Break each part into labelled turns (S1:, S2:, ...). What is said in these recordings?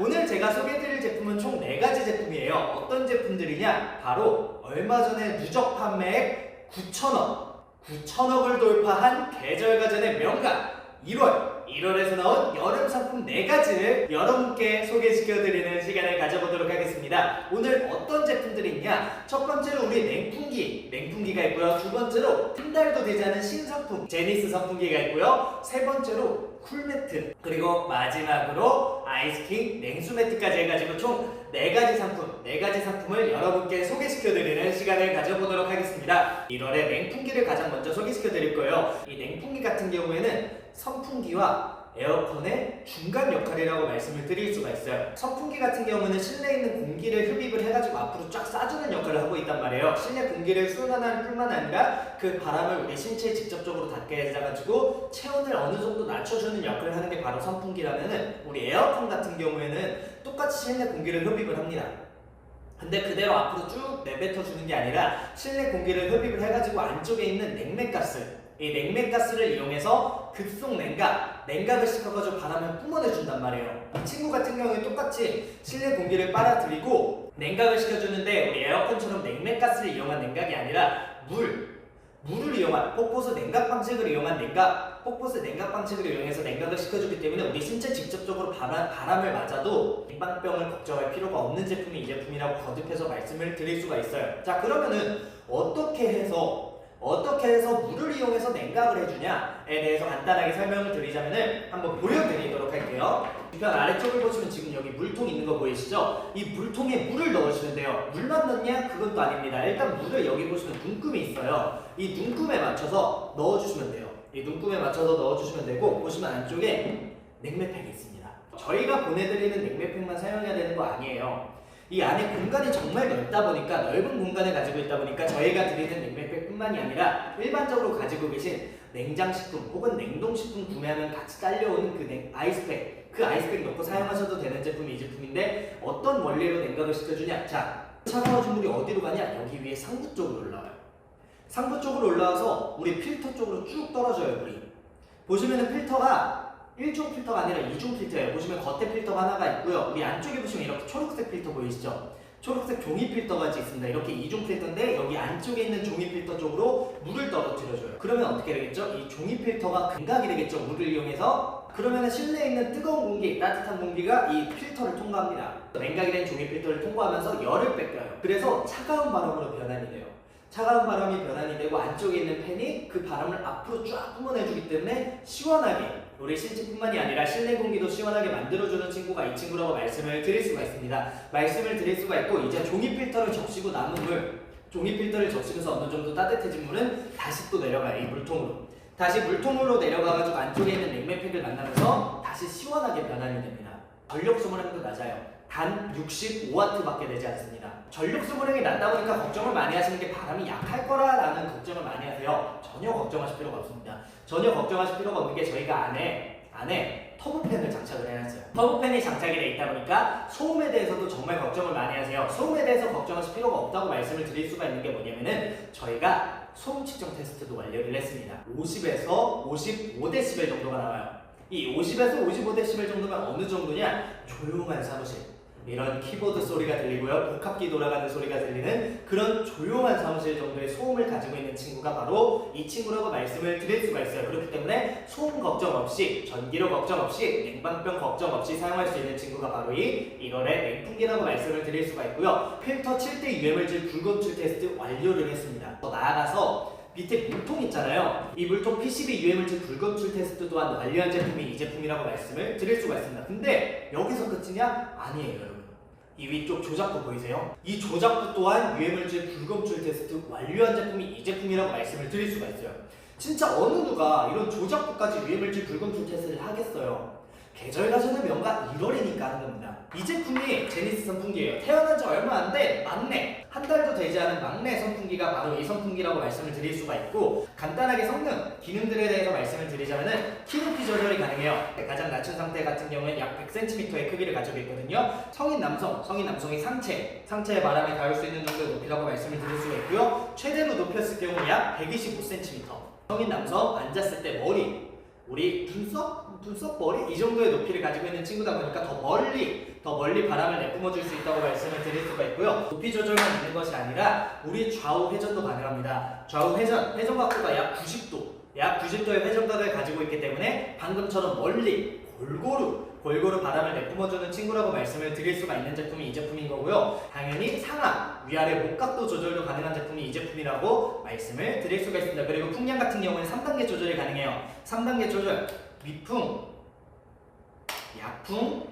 S1: 오늘 제가 소개해드릴 제품은 총 4가지 제품이에요. 어떤 제품들이냐? 바로 얼마 전에 누적 판매액 9천억, 9천억을 돌파한 계절가전의 명가 1월, 1월에서 나온 여름 상품 4가지를 여러분께 소개시켜드리는 시간을 가져보도록 하겠습니다. 오늘 어떤 제품들이 있냐? 첫 번째로 우리 냉풍기, 냉풍기가 있고요. 두 번째로 한 달도 되지 않은 신상품, 제니스 선풍기가 있고요. 세 번째로 쿨매트, 그리고 마지막으로 아이스킹 냉수 매트까지 해가지고 총 4가지 상품, 4가지 상품을 여러분께 소개시켜드리는 시간을 가져보도록 하겠습니다. 1월에 냉풍기를 가장 먼저 소개시켜드릴 거예요. 이 냉풍기 같은 경우에는 선풍기와 에어컨의 중간 역할이라고 말씀을 드릴 수가 있어요. 선풍기 같은 경우는 실내에 있는 공기를 흡입을 해가지고 앞으로 쫙 쏴주는 역할을 하고 있단 말이에요. 실내 공기를 순환하는 뿐만 아니라 그 바람을 우리 신체에 직접적으로 닿게 해가지고 체온을 어느 정도 낮춰주는 역할을 하는 게 바로 선풍기라면은 우리 에어컨 같은 경우에는 똑같이 실내 공기를 흡입을 합니다. 근데 그대로 앞으로 쭉 내뱉어 주는 게 아니라 실내 공기를 흡입을 해가지고 안쪽에 있는 냉매가스 이 냉매가스를 이용해서 급속 냉각 냉각을 시켜가지고 바람을 뿜어내준단 말이에요. 이 친구 같은 경우에 똑같이 실내 공기를 빨아들이고 냉각을 시켜주는데 우리 에어컨처럼 냉매가스를 이용한 냉각이 아니라 물 물을 이용한 폭포수 냉각 방식을 이용한 냉각 폭포수 냉각 방식을 이용해서 냉각을 시켜주기 때문에 우리 신체 직접적으로 바람, 바람을 맞아도 인방병을 걱정할 필요가 없는 제품이 이 제품이라고 거듭해서 말씀을 드릴 수가 있어요. 자 그러면은 어떻게 해서 어떻게 해서 물을 이용해서 냉각을 해주냐에 대해서 간단하게 설명을 드리자면은 한번 보여드리도록 할게요. 뒤편 아래쪽을 보시면 지금 여기 물통 있는 거 보이시죠? 이 물통에 물을 넣으시면 돼요. 물만 넣냐? 또 아닙니다. 일단 물을 여기 보시면 눈금이 있어요. 이 눈금에 맞춰서 넣어주시면 돼요. 이 눈금에 맞춰서 넣어주시면 되고 보시면 안쪽에 냉매팩이 있습니다. 저희가 보내드리는 냉매팩만 사용해야 되는 거 아니에요 이 안에 공간이 정말 넓다 보니까 넓은 공간을 가지고 있다 보니까 저희가 드리는 냉매팩뿐만이 아니라 일반적으로 가지고 계신 냉장식품 혹은 냉동식품 구매하면 같이 딸려오는 그 냉, 아이스팩 그 아이스팩 넣고 사용하셔도 되는 제품이 이 제품인데 어떤 원리로 냉각을 시켜주냐? 자 차가워진 물이 어디로 가냐? 여기 위에 상부 쪽으로 올라와요. 상부 쪽으로 올라와서 우리 필터 쪽으로 쭉 떨어져요 물이. 보시면은 필터가 1종 필터가 아니라 2종 필터예요. 보시면 겉에 필터가 하나가 있고요. 우리 안쪽에 보시면 이렇게 초록색 필터 보이시죠? 초록색 종이 필터가 있습니다. 이렇게 2종 필터인데 여기 안쪽에 있는 종이 필터 쪽으로 물을 떨어뜨려줘요. 그러면 어떻게 되겠죠? 이 종이 필터가 감각이 되겠죠? 물을 이용해서 그러면 실내에 있는 뜨거운 공기, 따뜻한 공기가 이 필터를 통과합니다. 냉각이 된 종이 필터를 통과하면서 열을 뺏겨요. 그래서 차가운 바람으로 변환이 돼요. 차가운 바람이 변환이 되고 안쪽에 있는 팬이 그 바람을 앞으로 쫙 뿜어내주기 때문에 시원하게 우리 신체뿐만이 아니라 실내 공기도 시원하게 만들어주는 친구가 이 친구라고 말씀을 드릴 수가 있습니다. 말씀을 드릴 수가 있고 이제 종이 필터를 적시고 남은 물 종이 필터를 적시면서 어느 정도 따뜻해진 물은 다시 또 내려가요 이 물통으로 다시 물통으로 내려가가지고 안쪽에 있는 냉매팩을 만나면서 다시 시원하게 변환이 됩니다. 전력 소모량도 낮아요. 단 65와트밖에 되지 않습니다. 전력 소모량이 낮다 보니까 걱정을 많이 하시는 게 바람이 약할 거라라는 걱정을 많이 하세요. 전혀 걱정하실 필요가 없습니다. 전혀 걱정하실 필요가 없는 게 저희가 안에 안에 터보팬을 장착을 해놨어요. 터보팬이 장착이 돼 있다 보니까 소음에 대해서도 정말 걱정을 많이 하세요. 소음에 대해서 걱정하실 필요가 없다고 말씀을 드릴 수가 있는 게 뭐냐면은 저희가 소음 측정 테스트도 완료를 했습니다. 50에서 55데시벨 정도가 나와요. 이 50에서 55데시벨 정도면 어느 정도냐? 조용한 사무실. 이런 키보드 소리가 들리고요. 복합기 돌아가는 소리가 들리는 그런 조용한 사무실 정도의 소음을 가지고 있는 친구가 바로 이 친구라고 말씀을 드릴 수가 있어요. 그렇기 때문에 소음 걱정 없이, 전기료 걱정 없이, 냉방병 걱정 없이 사용할 수 있는 친구가 바로 이 1월의 냉풍기라고 말씀을 드릴 수가 있고요. 필터 7대 유해물질 붉은출 테스트 완료를 했습니다. 더 나아가서 밑에 물통 있잖아요. 이 물통 PCB 유해물질 붉은출 테스트 또한 완료한 제품이 이 제품이라고 말씀을 드릴 수가 있습니다. 근데 여기서 끝이냐? 아니에요, 여러분. 이 위쪽 조작부 보이세요? 이 조작부 또한 유해물질 붉음출 테스트 완료한 제품이 이 제품이라고 말씀을 드릴 수가 있어요. 진짜 어느 누가 이런 조작부까지 유해물질 붉음출 테스트를 하겠어요? 계절 가전의 명가 1월이니까 하는 겁니다. 이 제품이 제니스 선풍기예요. 태어난 지 얼마 안돼 막내 한 달도 되지 않은 막내 선풍기가 바로 이 선풍기라고 말씀을 드릴 수가 있고 간단하게 성능 기능들에 대해서 말씀을 드리자면 은 키 높이 조절이 가능해요. 가장 낮춘 상태 같은 경우는 약 100cm의 크기를 가지고 있거든요. 성인 남성, 성인 남성이 상체, 상체에 바람이 닿을 수 있는 정도의 높이라고 말씀을 드릴 수가 있고요. 최대로 높였을 경우 약 125cm. 성인 남성 앉았을 때 머리 우리 눈썹 눈썹 머리 이 정도의 높이를 가지고 있는 친구다 보니까 더 멀리 더 멀리 바람을 내뿜어 줄 수 있다고 말씀을 드릴 수가 있고요. 높이 조절만 있는 것이 아니라 우리 좌우 회전도 가능합니다. 좌우 회전 회전 각도가 약 90도 약 90도의 회전각을 가지고 있기 때문에 방금처럼 멀리 골고루 골고루 바람을 내뿜어주는 친구라고 말씀을 드릴 수가 있는 제품이 이 제품인 거고요. 당연히 상하, 위아래 목각도 조절도 가능한 제품이 이 제품이라고 말씀을 드릴 수가 있습니다. 그리고 풍량 같은 경우는 3단계 조절이 가능해요. 3단계 조절, 위풍, 약풍,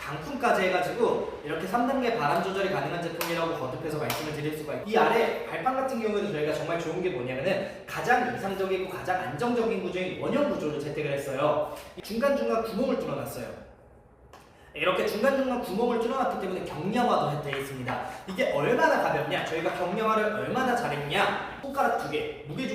S1: 강풍까지 해가지고 이렇게 3단계 바람 조절이 가능한 제품이라고 거듭해서 말씀을 드릴 수가 있고 이 아래 발판 같은 경우에도 저희가 정말 좋은 게 뭐냐면은 가장 이상적이고 가장 안정적인 구조인 원형 구조를 채택을 했어요. 중간중간 구멍을 뚫어놨어요. 이렇게 중간중간 구멍을 뚫어놨기 때문에 경량화도 되어 있습니다. 이게 얼마나 가볍냐? 저희가 경량화를 얼마나 잘했냐? 손가락 두개 잡으면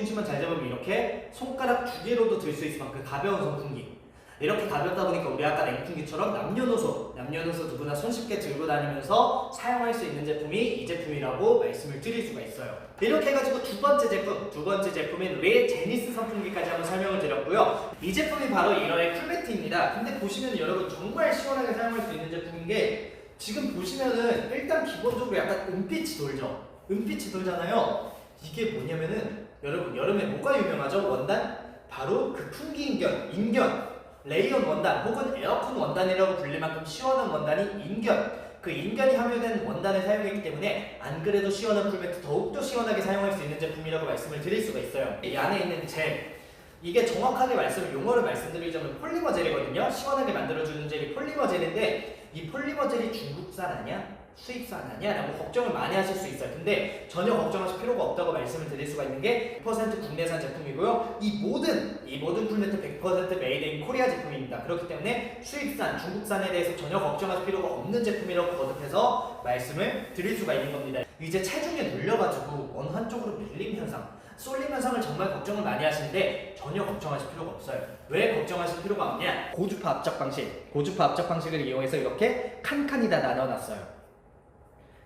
S1: 이렇게 손가락 두 개로도 들 수 있을 만큼 가벼운 선풍기 이렇게 가볍다 보니까 우리 아까 냉풍기처럼 남녀노소 남녀노소 누구나 손쉽게 들고 다니면서 사용할 수 있는 제품이 이 제품이라고 말씀을 드릴 수가 있어요. 이렇게 해가지고 두 번째 제품, 두 번째 제품인 우리 제니스 선풍기까지 한번 설명을 드렸고요. 이 제품이 바로 이러의 쿨매트입니다. 근데 보시면 여러분 정말 시원하게 사용할 수 있는 제품인 게 지금 보시면은 일단 기본적으로 약간 은빛이 돌죠. 은빛이 돌잖아요. 이게 뭐냐면은 여러분 여름에 뭐가 유명하죠? 원단? 바로 그 풍기 인견, 인견. 레이온 원단 혹은 에어컨 원단이라고 불릴 만큼 시원한 원단이 인견 그 인견이 함유된 원단을 사용했기 때문에 안 그래도 시원한 쿨매트 더욱더 시원하게 사용할 수 있는 제품이라고 말씀을 드릴 수가 있어요 이 안에 있는 젤 이게 정확하게 말씀 용어를 말씀드리자면 폴리머 젤이거든요 시원하게 만들어주는 젤이 폴리머 젤인데 이 폴리머 젤이 중국산 아니야? 수입산 아니야? 라고 걱정을 많이 하실 수 있어요 근데 전혀 걱정하실 필요가 없다고 말씀을 드릴 수가 있는 게 100% 국내산 제품이고요 이 모든 이 모든 쿨매트 100% 메이드 인 코리아 제품입니다 그렇기 때문에 수입산 중국산에 대해서 전혀 걱정하실 필요가 없는 제품이라고 거듭해서 말씀을 드릴 수가 있는 겁니다 이제 체중에 눌려가지고 어느 한쪽으로 밀림 현상 쏠림 현상을 정말 걱정을 많이 하시는데 전혀 걱정하실 필요가 없어요. 왜 걱정하실 필요가 없냐? 고주파 압착 방식, 고주파 압착 방식을 이용해서 이렇게 칸칸이 다 나눠놨어요.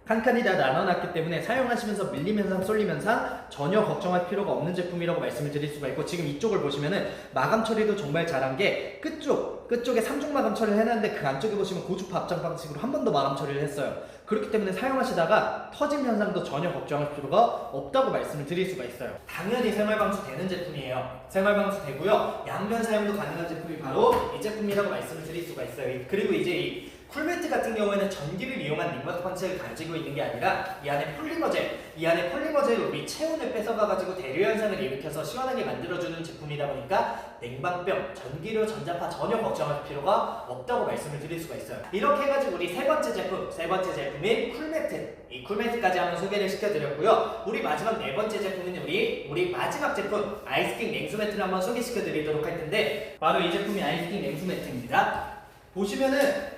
S1: 칸칸이 다 나눠놨기 때문에 사용하시면서 밀림 현상, 쏠림 현상 전혀 걱정할 필요가 없는 제품이라고 말씀을 드릴 수가 있고 지금 이쪽을 보시면은 마감 처리도 정말 잘한 게 끝쪽, 끝쪽에 3중 마감 처리를 해놨는데 그 안쪽에 보시면 고주파 압착 방식으로 한 번 더 마감 처리를 했어요. 그렇기 때문에 사용하시다가 터짐 현상도 전혀 걱정할 필요가 없다고 말씀을 드릴 수가 있어요. 당연히 생활 방수 되는 제품이에요. 생활 방수 되고요. 양면 사용도 가능한 제품이 바로 이 제품이라고 말씀을 드릴 수가 있어요. 그리고 이제 이 쿨매트 같은 경우에는 전기를 이용한 링마트 방식을 가지고 있는 게 아니라 이 안에 폴리머 젤, 이 안에 폴리머 젤로 우리 체온을 뺏어가가지고 대류 현상을 일으켜서 시원하게 만들어주는 제품이다 보니까 냉방병, 전기료, 전자파 전혀 걱정할 필요가 없다고 말씀을 드릴 수가 있어요. 이렇게 해가지고 우리 세 번째 제품, 세 번째 제품인 쿨매트, 이 쿨매트까지 한번 소개를 시켜드렸고요. 우리 마지막 네 번째 제품은 우리 우리 마지막 제품 아이스킹 냉수 매트를 한번 소개시켜드리도록 할 텐데 바로 이 제품이 아이스킹 냉수 매트입니다. 보시면은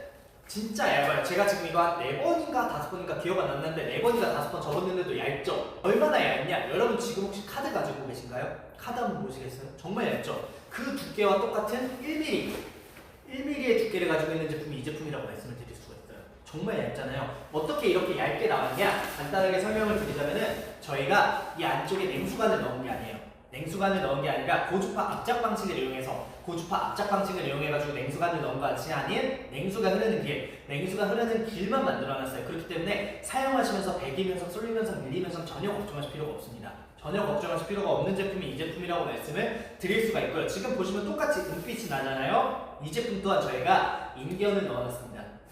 S1: 진짜 얇아요. 제가 지금 이거 한 네 번인가 다섯 번인가 기억 안 났는데 네 번인가 다섯 번 접었는데도 얇죠? 얼마나 얇냐? 여러분 지금 혹시 카드 가지고 계신가요? 카드 한번 보시겠어요? 정말 얇죠? 그 두께와 똑같은 1mm 1mm의 두께를 가지고 있는 제품이 이 제품이라고 말씀을 드릴 수가 있어요. 정말 얇잖아요. 어떻게 이렇게 얇게 나왔냐? 간단하게 설명을 드리자면은 저희가 이 안쪽에 냉수관을 넣은 게 아니에요. 냉수관을 넣은 게 아니라 고주파 압착 방식을 이용해서 고주파 압착 방식을 이용해가지고 냉수관을 넣은 것이 아닌 냉수가 흐르는 길, 냉수가 흐르는 길만 만들어놨어요. 그렇기 때문에 사용하시면서 배기면서 쏠리면서 밀리면서 전혀 걱정하실 필요가 없습니다. 전혀 걱정하실 필요가 없는 제품이 이 제품이라고 말씀을 드릴 수가 있고요. 지금 보시면 똑같이 은빛이 나잖아요. 이 제품 또한 저희가 인견을 넣어놨습니다.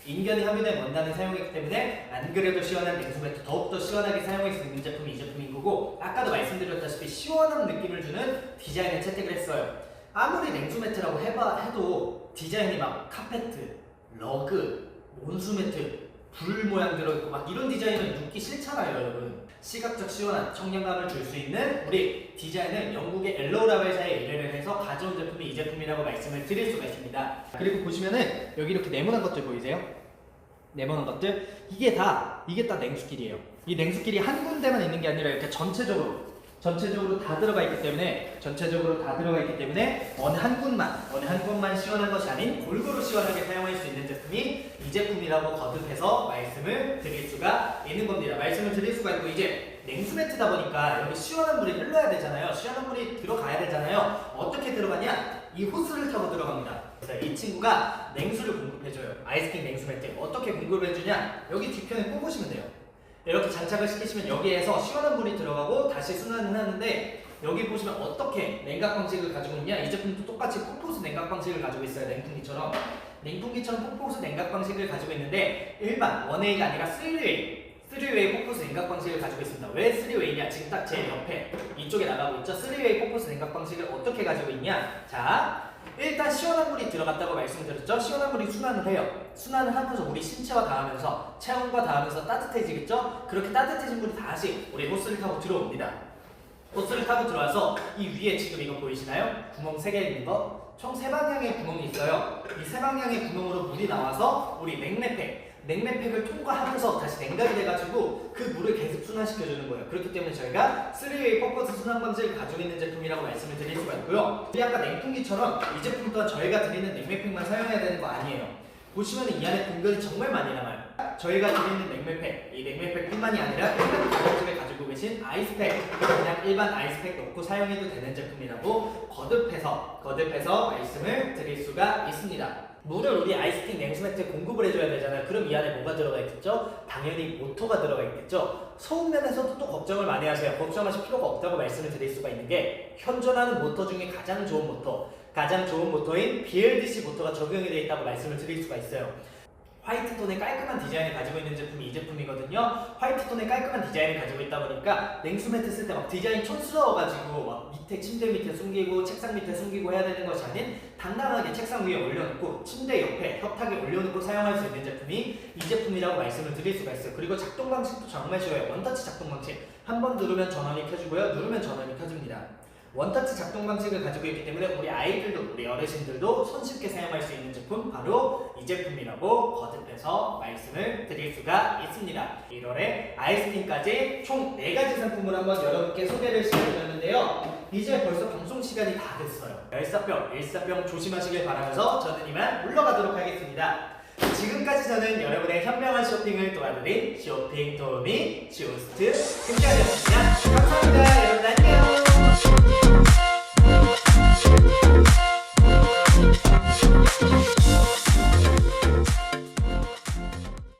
S1: 인견이 함유된 원단을 사용했기 때문에 안 그래도 시원한 냉수 매트 더욱더 시원하게 사용할 수 있는 제품이 이 제품인 거고 아까도 말씀드렸다시피 시원한 느낌을 주는 디자인을 채택을 했어요. 아무리 냉수 매트라고 해봐 해도 디자인이 막 카페트, 러그, 온수 매트, 불 모양 들어있고 막 이런 디자인은 눕기 싫잖아요 여러분 시각적 시원한 청량감을 줄 수 있는 우리 디자인을 영국의 엘로라벨사에 의뢰를 해서 가져온 제품이 이 제품이라고 말씀을 드릴 수가 있습니다. 그리고 보시면은 여기 이렇게 네모난 것들 보이세요? 네모난 것들? 이게 다 이게 다 냉수길이에요. 이 냉수길이 한 군데만 있는 게 아니라 이렇게 전체적으로 전체적으로 다 들어가 있기 때문에 전체적으로 다 들어가 있기 때문에 어느 한 군만 어느 한 군만 시원한 것이 아닌 골고루 시원하게 사용할 수 있는 제품이 이 제품이라고 거듭해서 말씀을 드릴 수가 있는 겁니다. 말씀을 드릴 수가 있고 이제 냉수 매트다 보니까 여기 시원한 물이 흘러야 되잖아요. 시원한 물이 들어가야 되잖아요. 어떻게 들어가냐? 이 호스를 타고 들어갑니다. 이 친구가 냉수를 공급해줘요. 아이스킹 냉수 매트 어떻게 공급해주냐? 여기 뒤편에 뽑으시면 돼요. 이렇게 장착을 시키시면 여기에서 시원한 물이 들어가고 다시 순환을 하는데 여기 보시면 어떻게 냉각 방식을 가지고 있냐? 이 제품도 똑같이 폭포수 냉각 방식을 가지고 있어요. 냉풍기처럼 냉풍기처럼 폭포수 냉각 방식을 가지고 있는데 일반 원웨이가 아니라 3웨이 3웨이 폭포수 냉각 방식을 가지고 있습니다. 왜 3웨이냐? 지금 딱 제 옆에 이쪽에 나가고 있죠. 3웨이 폭포수 냉각 방식을 어떻게 가지고 있냐? 자, 일단 시원한 물이 들어갔다고 말씀드렸죠. 시원한 물이 순환을 해요. 순환을 하면서 우리 신체와 닿으면서 체온과 닿으면서 따뜻해지겠죠. 그렇게 따뜻해진 물이 다시 우리 호스를 타고 들어옵니다. 호스를 타고 들어와서 이 위에 지금 이거 보이시나요? 구멍 3개 있는 거. 총세 방향의 구멍이 있어요. 이세 방향의 구멍으로 물이 나와서 우리 냉매팩, 냉매팩을 통과하면서 다시 냉각이 돼가지고 그 물을 계속 순환시켜주는 거예요. 그렇기 때문에 저희가 3웨이 퍼포스 순환 방식을 가지고 있는 제품이라고 말씀을 드릴 수가 있고요. 이 아까 냉풍기처럼 이 제품 또한 저희가 드리는 냉매팩만 사용해야 되는 거 아니에요. 보시면 이 안에 공간이 정말 많이 남아요. 저희가 드리는 냉매팩, 이 냉매팩뿐만이 아니라 일반 가정집에 가지고 계신 아이스팩, 그냥 일반 아이스팩 넣고 사용해도 되는 제품이라고 거듭해서 거듭해서 말씀을 드릴 수가 있습니다. 물을 우리 아이스틱 냉수매트에 공급을 해줘야 되잖아요. 그럼 이 안에 뭐가 들어가 있겠죠? 당연히 모터가 들어가 있겠죠. 소음 면에서도 또 걱정을 많이 하세요. 걱정하실 필요가 없다고 말씀을 드릴 수가 있는 게 현존하는 모터 중에 가장 좋은 모터, 가장 좋은 모터인 BLDC 모터가 적용이 되어 있다고 말씀을 드릴 수가 있어요. 화이트 톤의 깔끔한 디자인을 가지고 있는 제품이 이 제품이거든요. 화이트 톤의 깔끔한 디자인을 가지고 있다 보니까 냉수 매트 쓸 때 막 디자인 촌스러워가지고 막 밑에 침대 밑에 숨기고 책상 밑에 숨기고 해야 되는 것이 아닌 당당하게 책상 위에 올려놓고 침대 옆에 협탁에 올려놓고 사용할 수 있는 제품이 이 제품이라고 말씀을 드릴 수가 있어요. 그리고 작동 방식도 정말 쉬워요. 원터치 작동 방식. 한 번 누르면 전원이 켜지고요. 누르면 전원이 켜집니다. 원터치 작동 방식을 가지고 있기 때문에 우리 아이들도 우리 어르신들도 손쉽게 사용할 수 있는 제품 바로 이 제품이라고 거듭해서 말씀을 드릴 수가 있습니다. 1월에 아이스크림까지 총 4가지 상품을 한번 여러분께 소개를 시켜드렸는데요. 이제 벌써 방송 시간이 다 됐어요. 열사병, 일사병 조심하시길 바라면서 저는 이만 물러가도록 하겠습니다. 지금까지 저는 여러분의 현명한 쇼핑을 도와드린 쇼핑 도우미 쇼스트 금지아이었습니다. 감사합니다. 여러분 안녕.